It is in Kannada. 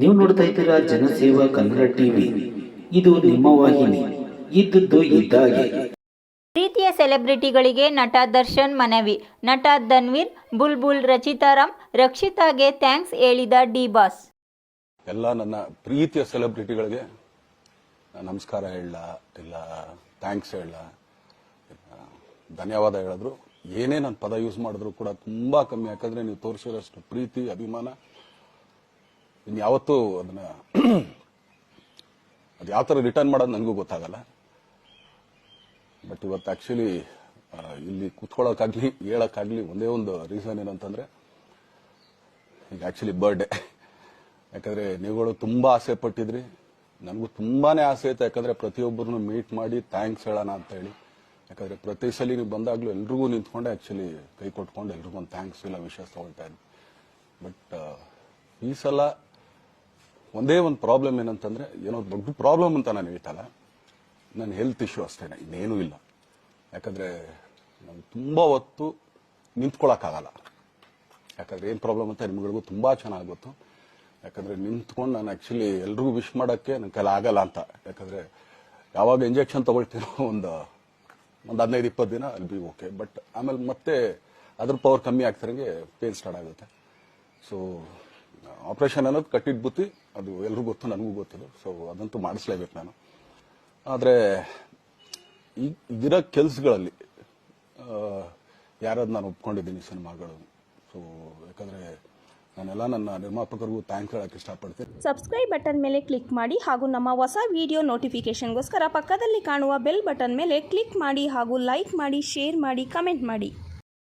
ನೀವು ನೋಡ್ತಾ ಇದ್ದೀರಾ ಜನಸೇವಾ ಕನ್ನಡ ಟಿವಿ. ಇದು ನಿಮ್ಮ ವಾಹಿನಿ. ಇದ್ದದ್ದು ಇದ್ದಾಗೆ. ಪ್ರೀತಿಯ ಸೆಲೆಬ್ರಿಟಿಗಳಿಗೆ ನಟ ದರ್ಶನ್ ಮನವಿ. ನಟ ಧನ್ವೀರ್ ಬುಲ್ಬುಲ್ ರಚಿತಾರಾಮ್ ರಕ್ಷಿತಾಗೆ ಥ್ಯಾಂಕ್ಸ್ ಹೇಳಿದ ಡಿ ಬಾಸ್. ಎಲ್ಲ ನನ್ನ ಪ್ರೀತಿಯ ಸೆಲೆಬ್ರಿಟಿಗಳಿಗೆ ನಮಸ್ಕಾರ ಹೇಳಲ್ಲ ಇಲ್ಲ ಥ್ಯಾಂಕ್ಸ್ ಹೇಳಲ್ಲ ಧನ್ಯವಾದ ಹೇಳಿದ್ರು. ಏನೇ ನಾನು ಪದ ಯೂಸ್ ಮಾಡಿದ್ರು ಕೂಡ ತುಂಬಾ ಕಮ್ಮಿ. ಯಾಕಂದ್ರೆ ನೀವು ತೋರಿಸಿರೋಷ್ಟು ಪ್ರೀತಿ ಅಭಿಮಾನ ಇನ್ಯಾವತ್ತೂ ಅದನ್ನ ಅದು ಯಾವ ಥರ ರಿಟರ್ನ್ ಮಾಡೋದು ನನಗೂ ಗೊತ್ತಾಗಲ್ಲ. ಬಟ್ ಇವತ್ತು ಆಕ್ಚುಲಿ ಇಲ್ಲಿ ಕೂತ್ಕೊಳ್ಳೋಕ್ಕಾಗಲಿ, ಹೇಳೋಕ್ಕಾಗ್ಲಿ ಒಂದೇ ಒಂದು ರೀಸನ್ ಏನಂತಂದ್ರೆ, ಈಗ ಆಕ್ಚುಲಿ ಬರ್ಡೇ ಯಾಕಂದ್ರೆ ನೀವುಗಳು ತುಂಬಾ ಆಸೆ ಪಟ್ಟಿದ್ರಿ. ನನಗೂ ತುಂಬಾನೇ ಆಸೆ ಇತ್ತು. ಯಾಕಂದ್ರೆ ಪ್ರತಿಯೊಬ್ಬರನ್ನು ಮೀಟ್ ಮಾಡಿ ಥ್ಯಾಂಕ್ಸ್ ಹೇಳೋಣ ಅಂತ ಹೇಳಿ. ಯಾಕಂದ್ರೆ ಪ್ರತಿ ಸಲ ನೀವು ಬಂದಾಗ್ಲೂ ಎಲ್ರಿಗೂ ನಿಂತ್ಕೊಂಡೆ ಆಕ್ಚುಲಿ ಕೈ ಕೊಟ್ಕೊಂಡು ಎಲ್ರಿಗೂ ಒಂದು ಥ್ಯಾಂಕ್ಸ್ ಇಲ್ಲ ವಿಷಯ ತಗೊಳ್ತಾ ಇದ್ವಿ ಬಟ್ ಈ ಸಲ ಒಂದೇ ಒಂದು ಪ್ರಾಬ್ಲಮ್ ಏನಂತಂದ್ರೆ, ಏನೋ ದೊಡ್ಡ ಪ್ರಾಬ್ಲಮ್ ಅಂತ ನಾನು ಹೇಳ್ತಲ್ಲ. ನನ್ನ ಹೆಲ್ತ್ ಇಶ್ಯೂ ಅಷ್ಟೇನೆ, ಇನ್ನೇನೂ ಇಲ್ಲ. ಯಾಕಂದ್ರೆ ನಾನು ತುಂಬಾ ಹೊತ್ತು ನಿಂತ್ಕೊಳ್ಳೋಕ್ಕಾಗಲ್ಲ ಯಾಕಂದ್ರೆ ಏನು ಪ್ರಾಬ್ಲಮ್ ಅಂತ ನಿಮ್ಗಳಿಗೂ ತುಂಬಾ ಚೆನ್ನಾಗಿ ಗೊತ್ತು. ಯಾಕಂದ್ರೆ ನಿಂತ್ಕೊಂಡು ನಾನು ಆ್ಯಕ್ಚುಲಿ ಎಲ್ರಿಗೂ ವಿಶ್ ಮಾಡಕ್ಕೆ ನನ್ನ ಕೈಲಿ ಆಗಲ್ಲ ಅಂತ. ಯಾಕಂದ್ರೆ ಯಾವಾಗ ಇಂಜೆಕ್ಷನ್ ತಗೊಳ್ತೀನೋ ಒಂದು ಒಂದು ಹದಿನೈದು ಇಪ್ಪತ್ತು ದಿನ ಅಲ್ಲಿ ಬಿ ಓಕೆ ಬಟ್ ಆಮೇಲೆ ಮತ್ತೆ ಅದ್ರ ಪವರ್ ಕಮ್ಮಿ ಆಗ್ತಿರಂಗೆ ಪೇನ್ ಸ್ಟಾರ್ಟ್ ಆಗುತ್ತೆ. ಸೊ ಆಪರೇಷನ್ ಅನ್ನೋದು ಕಟ್ಟಿದ ಬುತ್ತಿ, ಅದು ಎಲ್ರಿಗೂ ಗೊತ್ತು, ನನಗೂ ಗೊತ್ತು. ಸೊ ಅದಂತೂ ಮಾಡಿಸ್ಲೇಬೇಕು ನಾನು. ಆದರೆ, ಈ ಇದಿರೋ ಕೆಲಸಗಳಲ್ಲಿ ಯಾರಾದ್ರು ನಾನು ಒಪ್ಕೊಂಡಿದ್ದೀನಿ ಸಿನಿಮಾಗಳು. ಸೊ ಯಾಕಂದ್ರೆ, ನಾನೆಲ್ಲ ನನ್ನ ನಿರ್ಮಾಪಕರಿಗೂ ಥ್ಯಾಂಕ್ಸ್ ಹೇಳಕ್ಕೆ ಇಷ್ಟಪಡ್ತೀನಿ. ಸಬ್ಸ್ಕ್ರೈಬ್ ಬಟನ್ ಮೇಲೆ ಕ್ಲಿಕ್ ಮಾಡಿ ಹಾಗೂ ನಮ್ಮ ಹೊಸ ವಿಡಿಯೋ ನೋಟಿಫಿಕೇಶನ್ಗೋಸ್ಕರ ಪಕ್ಕದಲ್ಲಿ ಕಾಣುವ ಬೆಲ್ ಬಟನ್ ಮೇಲೆ ಕ್ಲಿಕ್ ಮಾಡಿ ಹಾಗೂ ಲೈಕ್ ಮಾಡಿ ಶೇರ್ ಮಾಡಿ ಕಮೆಂಟ್ ಮಾಡಿ.